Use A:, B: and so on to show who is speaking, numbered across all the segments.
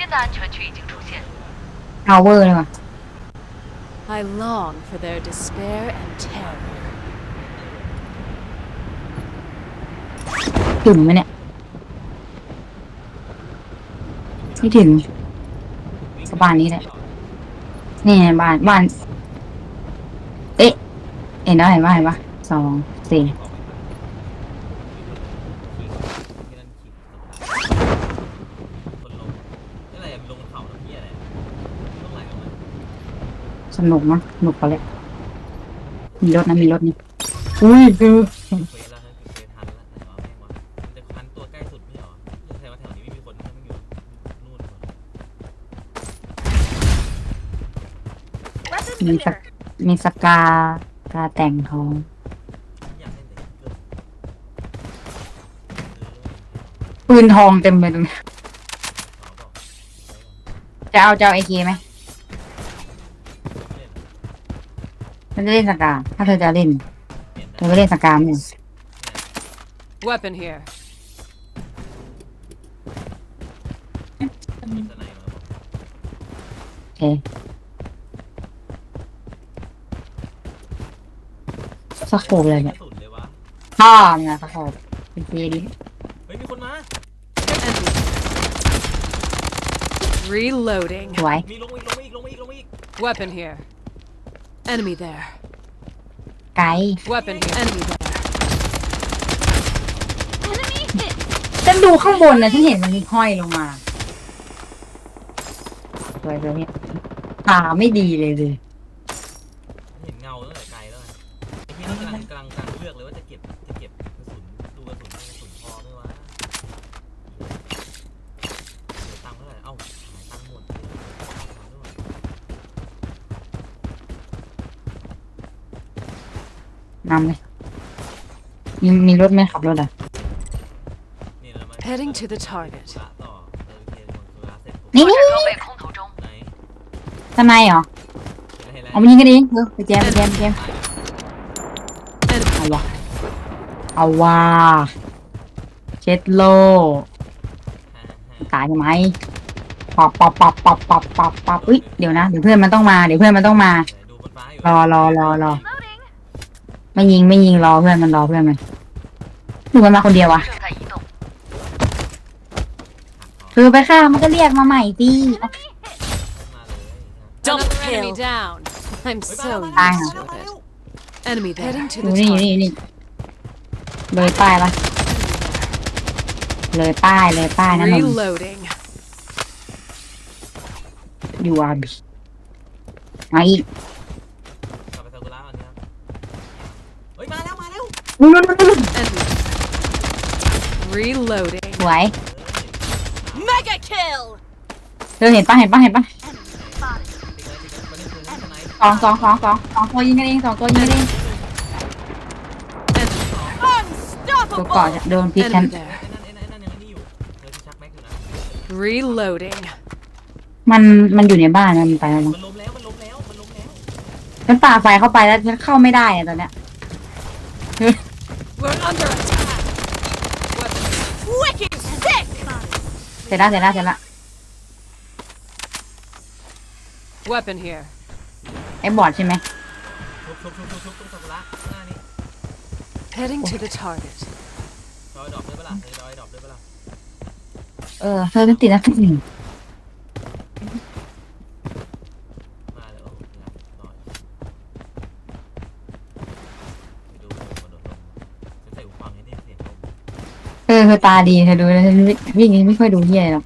A: 新的安全区已经出现。
B: เอาเวอร์เลยว่ะ
C: I long for their despair and terror.
B: ถึงไหมเนี่ยไม่ถึงก็บ้านนี้แหละนี่ไงบ้านบ้าน เอ๊ะเห็นแล้วเห็นว่าเห็นปะสองสี่
D: นุ
B: กมั้งสนุกกว่าเลยมีรถนะมีรถนี่อุ้ยคือ
D: เควสแล้วฮะเควสทันแล้วไหนวะแม่งวะมันจะคันตัวใกล้สุดไม่เหรอยังไงว่าแถวนี้ไม่มีคนมันอยู่นู่นหมด
B: มีสกมีสกากาแต่งทอง
D: อยากเล่นแต่เกิน
B: ปืนทองเต็มเลยตรงนี้
D: เออบอก
B: จะเอาจะเอาไอเคไหม
D: ม่เล่น
B: ฉันจะเล่นสกาถ้าเธอจะเล่น
D: เปลี่ยนได้
B: เธอก็เล่นสกาหนึ่ง
C: Weapon here.
D: มีสไนมาบอก
B: โอเคสโคปเลยเนี่ย
D: สุดเลยวะ
B: พ่อเนี่ยสโคปเป็นทีดิ
D: เฮ้ย มีคนมา
C: Reloading.
B: สวย
D: มีลงมาอีกลงมาอีกลงมาอีกลงมาอีก
C: Weapon here. Enemy there.
B: ไกด์
C: Weapon here. Enemy there.
B: ฉันดูข้างบนนะฉันเห็นมันมีห้อยลงมา สวยเลยเนี่ยตาไม่ดีเลยเลย
D: นำเลยมีร
B: ถไหมขับรถอะ
D: นี่เราม
C: Heading to the target.
D: อเนี่
B: นี่
D: นี่
B: ทนายอ
D: เอา
B: มายิงกันเองเออไปแจมไแจมไแจมเอาว่ะเอาว่ะเช็ดโลตายไหมปอบปอบปอบปอบปอบปอบปอบอุ้ยเดี๋ยวนะเดี๋ยวเพื่อนมันต้องมาเดี๋ยวเพื่อนมันต้องมารอรอรอรอ ไม่ยิงไม่ยิงรอเพื่อนมันรอเพื่อนมันหนูมันมาคนเดียววะคือไปค่ะมันก็เรียกมาใหม่ดี
D: นี่ยู่
B: นี่นี่เลยป้ายปะเลยป้ายเลยป้ายนะมึ
C: งอ
B: ยู่อาบีมาอีก
D: นู่น
B: นู่นนู่นนู่น
C: Enemy. Reloading.
B: สวย
C: Mega kill.
B: เธอเห็นปะเห็นปะเห็นปะ
D: ติดเลยติดเลยมาเล่นปืนสไนป์
B: สองสองสองสองสองตัวยิงกันเองสองตัวยิงกันเอง
C: Enemy.
B: ตัวก่อนจะโดนพิษฉัน
C: Enemy there.
D: ไอ้นั่นไอ้นั่นไอ้นั่นยังไอ้นี่อยู่เธอที่ชักแม็กอยู่นะ
C: Reloading.
B: มันมันอยู่ในบ้านนะมันไปแล้วมั้ง
D: มันล้มแล้วมันล้มแล้วมันล้มแล้ว
B: ฉันป่าไฟเข้าไปแล้วฉันเข้าไม่ได้อะตอนเนี้ย เสร็จแล้วเสร็จแล้วเสร็จแล้ว
C: Weapon here.
B: ไอ้บอดใช่ไหม
D: ชุบชุบชุบชุบชุบตรงซากุระหน้านี่
C: Heading to the target.
D: ดอยดอกด้วยปะล่ะเธอดอยดอกด้วยปะล่ะ
B: เออเธอเป็นติดนะพี่หนึ่ง
D: มาแล้วดอยไปดูมันโดดลงฉันใส่หูฟังให้ได้เสียงลม
B: เออเธอตาดีเธอดูแล้วฉันไม่วิ่งไม่ค่อยดูเฮียหรอก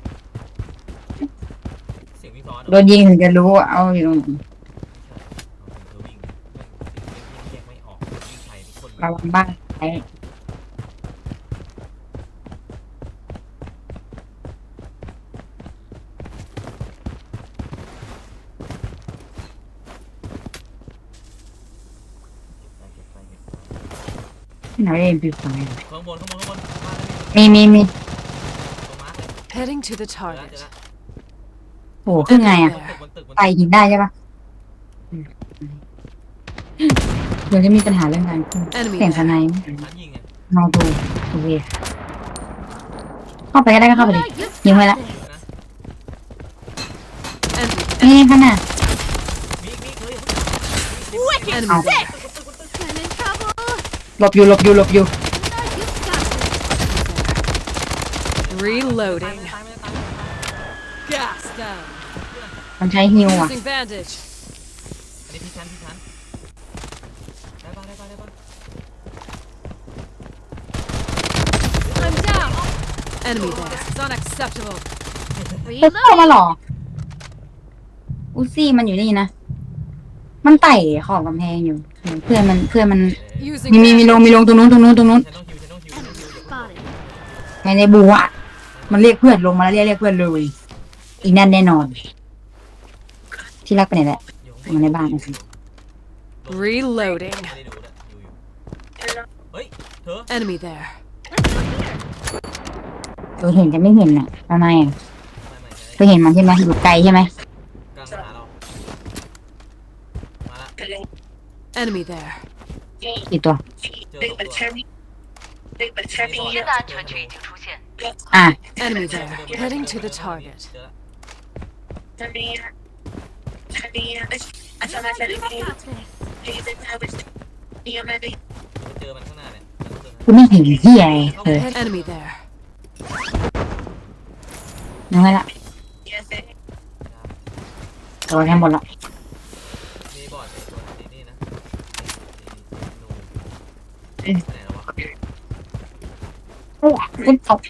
D: เสียงพี่ซ้อน
B: โดนยิงถึงจะรู้ว่าเอาอยู่ตรงไหน
D: เธอวิ่งแม่งเสียงแยกไม่ออกวิ่งไทยทุกคน
B: ระวังบ้านไอ้ไหนเอ็มพีไฟ
D: ข้างบนข้างบนข้างบน มาเลย
B: มีมีมี
D: ตรงมาร์คเลย
C: Heading to the
D: เจอแล้วเจอ
C: target.
D: แล้ว
B: โหขึ้นไงอะ
D: บนตึกบนตึกบน
B: ไป
D: ตึก
B: หินได้ใช่ปะเดี๋ยวจะมีปัญหาเรื่องการขึ้น
C: Enemy
B: เสียงส
C: there.
B: ไนป์
D: ฉันยิงไง
B: นองดูโอเคเข้าไปก็ได้ก็เข้าไปดิ ยิงไว้ละ
D: นะ
B: นี่ขนาด
D: มีอีกมีอีกเฮ้ย
C: Enemy
B: Ow.
C: there.
E: I'm in trouble.
B: หลบอยู่หลบอยู่หลบอยู่
C: Reloading.
D: ตายไม่ได้ตายไม่ได้
C: Gas down.
B: มันใช้ฮิวอะ
C: Using bandage.
D: อันนี้พี่ชั้นพี่ชั้นได้ป่ะได้ป่ะได้ป่ะ
C: I'm down. Enemy there. This is unacceptable.
B: เฮ้ยเข้ามาเหรอ อุซี่มันอยู่นี่นะ มันไต่ขอบกำแพงอยู่เพื่อนมันเพื่อนมัน
C: Using
B: มีมีมีลงมีลงตรงนู้นตรงนู้นตรงนู้น
D: ฉันต้องฮิวฉันต้องฮิวฉันต้องฮิว
E: Spotted.
B: ไม่ได้บูอะ มันเรียกเพื่อนลงมาแล้วเรียกเรียกเพื่อนเลยอีนั่นแน่นอน ที่รักไปไหนแหละมาในบ้านนะ
C: Reloading Enemy there.
B: เราเห็นแต่ไม่เห็นน่ะทำไมอะ
D: ไม่ไม่
B: เธอเห็นมันใช่ไหมอยู่ไกลใช่ไหม
C: Enemy there.
B: อีกตัว
D: เจอสองตัว
A: Big Batteri. Big ที่ได้ It's ด on
B: to ะ
C: Enemy there. Heading to the target.
D: เจอละ
E: I got this.
D: เจอมันข้างหน้าเนี่ย
B: กูไม่เห็นที่ไอ้เออ
C: Enemy there.
B: น้อยละโดนให้หมดละ
D: มีบอร์ดไอ้ตัวนี้นี่นะไอ้ไอ้นูไหนแล้ววะ
B: โอ้ยเป็นตก
D: ไหน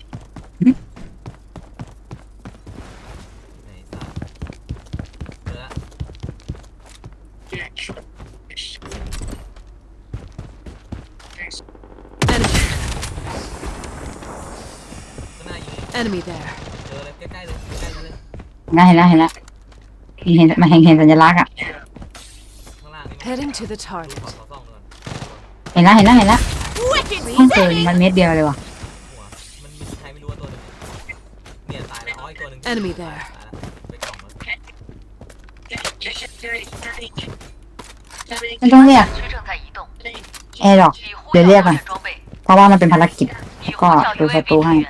C: Enemy there.
D: เจอเลยใกล้ๆเลยใกล้ๆเลย
B: เห็นแล้วเห็นแล้วเห็นแล้วเห็นมันเห็นเห็นสัญลักษณ์อ่ะ
D: ข้างล่างนี่มัน
C: Heading to the
D: ขอ
C: target.
D: ขอส่องก่อน
B: เห็นแล้วเห็นแล้วเห็นแล้วไม่เกินมันเม็ดเดียวเลยว่ะ
D: หัวมันมีใครไม่รู้ว่าตัวหนึงเนี่ยตายแล้วอ๋ออีกตัวหนึง
C: Enemy there
D: ตายละไปกล่องแล้ว
B: ไม่ต้องเรียก
A: 区正在移动，
B: แอร์หรอก
A: 已呼
B: 别猎了
A: 叫作战装备，
B: เพราะว่ามันเป็นภารกิจ
A: 已呼
B: ก็
A: 叫
B: ดูศัตรู
A: UAV
B: ให้
A: 支援。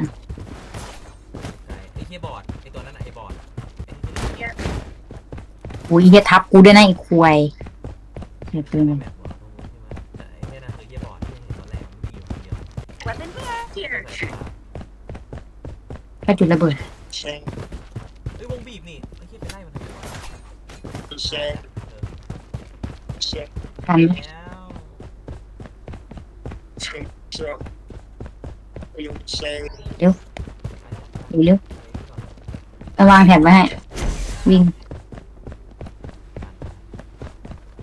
D: อุ้ยเฮี
B: ยทับกูด้วยนะไอ้ควยเฮียปืนมัน
D: แบบหัวตรงนู้นใช่ไหมแต่ไอ้เฮียนั่นคือเฮียบอร์ดที่เห็นตอนแรกมันมีอยู่คนเดียว
E: Weapon here.
D: ใส่ตา
B: จุดระเบิด
D: เฮ้วงบีบนี่ไอ้เฮียไปไล่มันทำไมวเออ
B: ทันไหม
D: แล้ว
B: เร็วเอาวางแถบไว้ให้วิ่ง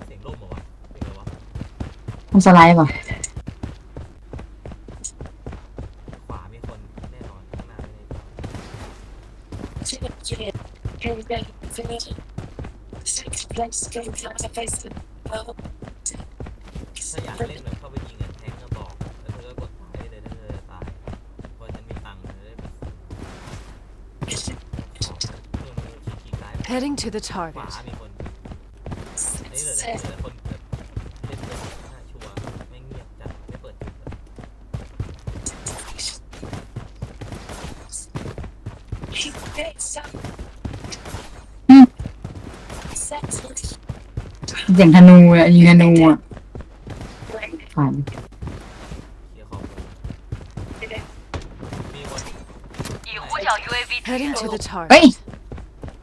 D: เสียงล่มเหรอวะเสียงอะไรวะ
B: มันสไลด์ป่ะ
D: ขวามีคนแน่นอนข้างหน้าไม่ได้ถ้าอยากเล่นแบบเข้าไปยิงกันแทงก็บอกแล้วเธอก็กดตายได้เลยถ้าเธอจะตายเพราะฉันมีตังค์เธอได้ไปซื้อเพื่อนมันขี่ๆตาย
C: Heading to the
D: ขวา
C: target.
D: มีคนอันนี้เหลือแต่เหลือคนแบบเเสี
B: ยงธนูอ่ะยิงธนูอ่ะฝัน
D: เคลียร์ขอบมีคน
A: 已呼叫 UAV 支
C: Heading
A: 援。
C: to the
B: เฮ้ย
C: target.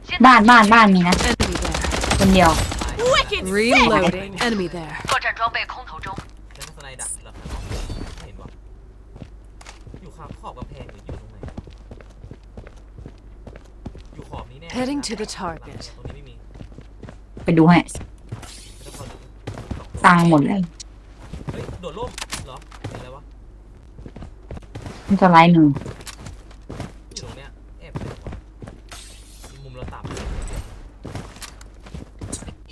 A: 新的
B: บ้านบ้านบ้านมีนะ
C: Enemy there.
B: คนเดียว
C: Reloading. Enemy there.
A: 作战装备空投中，
D: ฉันก็สไลด์ดักหลับไม่เห็นวะอยู่ขอบขอบกำแพงหรืออยู่ตรงไหนอยู่ขอบนี้แน่
C: Heading to the
D: หลัง
C: target.
D: ตรงนี้ไม่มี
B: ไปดูให้
D: สองตัว
B: ตางหมดเลย
D: เฮ้ยโดดร่มเหรอเห็นอะไรวะ
B: มันสไลด์หนึ่ง
D: อยู่ตรงเนี้ยแอบอยู่วะมีมุมเราต่ำเลย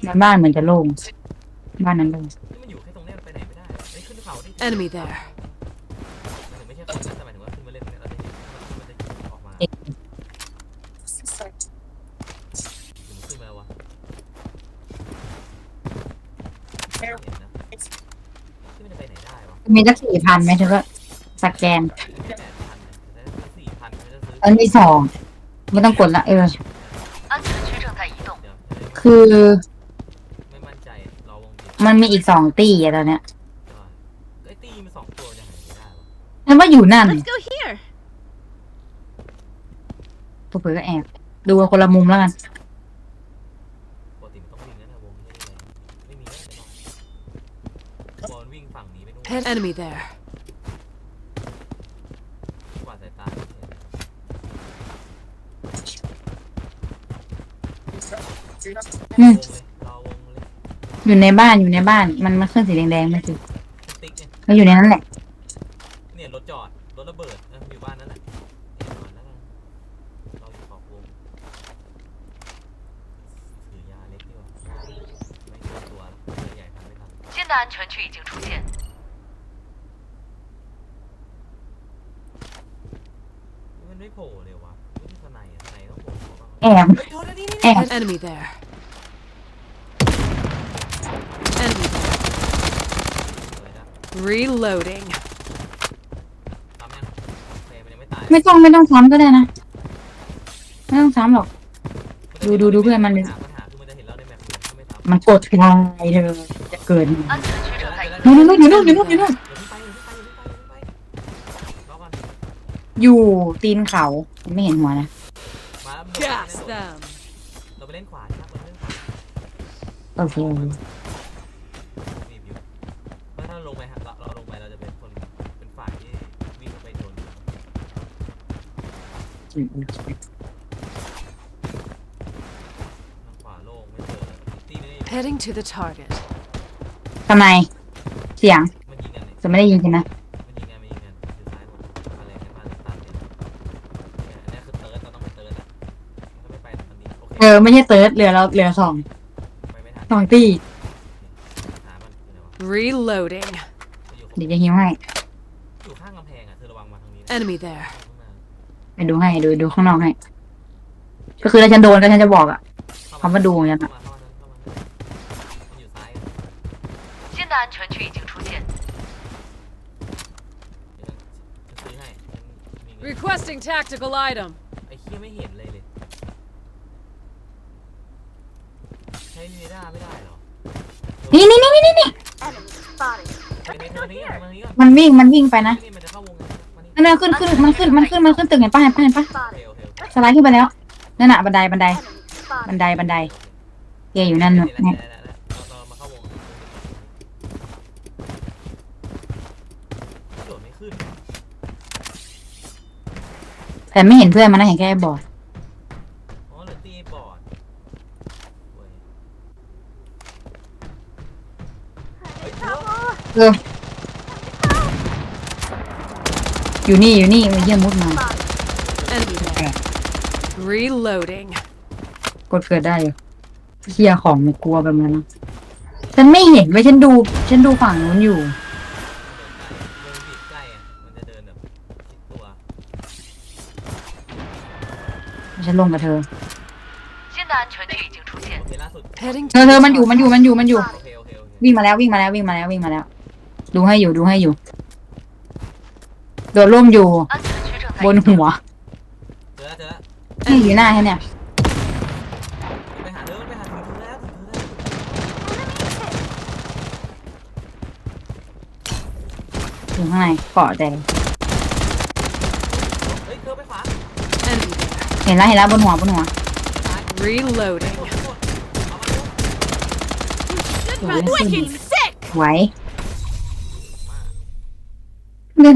B: แล้วบ้านเหมือนจะโล่งบ้านนั้นโล่ง
D: นี่มันอยู่แค่ตรงเนี้ยมันไปไหนไม่ได้อะเฮ้ยขึ้นเขาดิ
C: Enemy there.
D: หมายถึงไม่ใช่คนนะแต่หมายถึงว่าขึ้นมาเล่นเนี่ยเราจะเห็นมันจะออกมาหรือมันขึ้นมาแล้ววะไม่เห็นนะ ที่มันจะไปไหนได้วะ
B: มีสักสี่พันไหมเธอก็สแกน
D: แปดพันเนี่ยแต่ถ้าสี่พันเขาจะซื้อ
B: อันที่สองไม่ต้องกดละเออ
A: 安全区正在移动，
D: เดี๋ยว
B: คือ
D: ไม่มั่นใจรอวงบีบ
B: มันมีอีกสองตีอะตอนเนี้ย
D: ได้ไอ้ยตีมีสองตัวจะหายไม่ได้วะ
B: ฉันว่าอยู่นั่น
E: Let's go here.
B: ตัวเผื่อก็แอบ ดูคนละมุมแล้วกัน
D: นี้ไปนู่น
C: Hit enemy there.
D: กวาดสายตาไม่เห็น
B: อืม
D: วงเลยรอวงเลย
B: อยู่ในบ้านอยู่ในบ้าน มันมันขึ้นสีแดงๆไม่สิ
D: สติ๊กเนี่ย
B: มันอยู่ในนั้นแหละ
D: เนี่ยรถจอดรถระเบิดเอออยู่บ้านนั่นแหละเนี่ยก่อนแล้วกันเราอยู่ขอบวงถือยาเล็กดีกว่าไม่กลัวตัวแล้วตัวใหญ่ทำไม่ทัน
A: 新的安全区已经出现， ั
D: นไม่โผล่เลยวะนี่สไนสไนต้องโผล่
B: แอ
D: ม
B: แอ
C: ม enemy there enemy there reloading
D: ไม่ต้
B: องไม่ต้องซ้ำก็ได้นะ ไม่ต้องซ้ำหรอก ดูดูดูเพื่อนมัน
D: มันกดไม่ท
B: ลายเธอจะเกิด
A: อยู่
B: นู่นอยู่นู่นอยู่นู่นอยู่นู่น
D: อ
B: ยู่ตีนเขาไม่เห็นหัวนะ
D: มาแล้ว
C: Gas them.
D: เราไปเล่นขวาใช่ไหมเราไปเล่นขวา
B: โอเค
D: บีบอยู่เพราะถ้าเราลงไปฮะเราเราลงไปเราจะเป็นคนเป็นฝ่ายที่วิ่งเข้าไปโดนทางขวาโล่งไม่เจอตีนี่
C: Heading to the target.
B: ทำไม เสียง
D: มันยิงกันเนี่ย
B: จะไม่ได้ยินใช่ไหม
D: เค เออ
B: ไม่ใช่เติร์ดเหลือเราเหลือสอง
D: ไปไม่ทัน
B: สองตี
D: หามันอยู่ไหนวะ
C: Reloading.
D: อยู่
B: เดี๋ยวจะหิวให้
D: อยู่ข้างกำแพงอ่ะเธอระวังมาทางนี้นะ
C: Enemy there.
B: ไปดูให้ดูดูข้างนอกให้ ก็คือถ้าฉันโดนก็ฉันจะบอกอะคำว่าดูอย่างนั้น
D: เข้า
B: อะ
D: มาเข้ามาเข้ามามันอยู่ซ้ายอะ
A: 新的安全区已经出现，
D: เดี๋ยวจะซื้อให้ฉันมีเงิน
C: Requesting tactical item.
D: ไอ้เคี้ยไม่เห็นเลย ช้เรดาร์ไม่ได้เหรอ
B: นี่นี่นี่นี่นี่
E: Enemy spotted.
D: ไปในทางนี้ก่อนทางนี้ก่อน
B: มันวิ่งมันวิ่งไปนะ
D: นี่มันจะเข้าวงไงมานี่
B: นั่นน่ะขึ้นขึ้นมันขึ้นมันขึ้นมันขึ้นตึกเห็นป่ะเห็นป่ะเห็นป่ะ
D: โอเค
E: Spotted.
D: โอเคโอเค
B: สไลด์ขึ้นไปแล้วนั่นน่ะบันไดบันได
E: Enemy
B: บัน
E: spotted.
B: ไดบันไดเกยอยู่นั่น
D: นี่
B: น่ะ
D: แหละ
B: เนี่ย
D: นี่แหละนี่แหละเราเรามาเข้าวงโดดไม่ขึ้น
B: แต่ไม่เห็นเพื่อนมันนะเห็นแค่ไอ้บอด
D: อ๋อเหลือตีบอร์ดเว้ยเฮ้ย
B: เอออยู่นี่อยู่นี่มันเยี่ยมุดมา
C: Enemy there. Reloading.
B: กดเกิดได้อยู่เคลียร์ของไม่กลัวแบบนั้นนะฉันไม่เห็นไว้ยฉันดูฉันดูฝั่งนู้นอยู่
D: เดินบีบใกล้อะมันจะเดินแบบชิดตัว
B: ฉันลงกับเธอ
A: 新的安全区已经出现
D: โอ。เคล่าสุด
C: Heading
B: เธอเธอมันอยู่มันอยู่มันอยู่มันอยู่
D: โอเคโอเคโอเค
B: วิ่งมาแล้ววิ่งมาแล้ววิ่งมาแล้ววิ่งมาแล้ว ดูให้อยู่ดูให้อยู่ โดดร่มอยู่
A: 安全区正在
B: บน
A: 移
B: หั
A: 动。
B: ว
D: เจอแล้วเจอแล้ว
B: นี่อยู่หน้าฉันเนี่ย
D: ไปหาเธอไปหาถึงเธอแล้วถึงเธอแล้ว
B: อยู่ข้างในเกาะแดง
D: เฮ้ยเธอไปขวา
C: Enemy there.
B: เห็นแล้วเห็นแล้วบนหัวบนหัว
C: Reloading.
D: หมดหมดเอามาดู
B: สวย
E: Wicked sick.
B: ไหว ไม่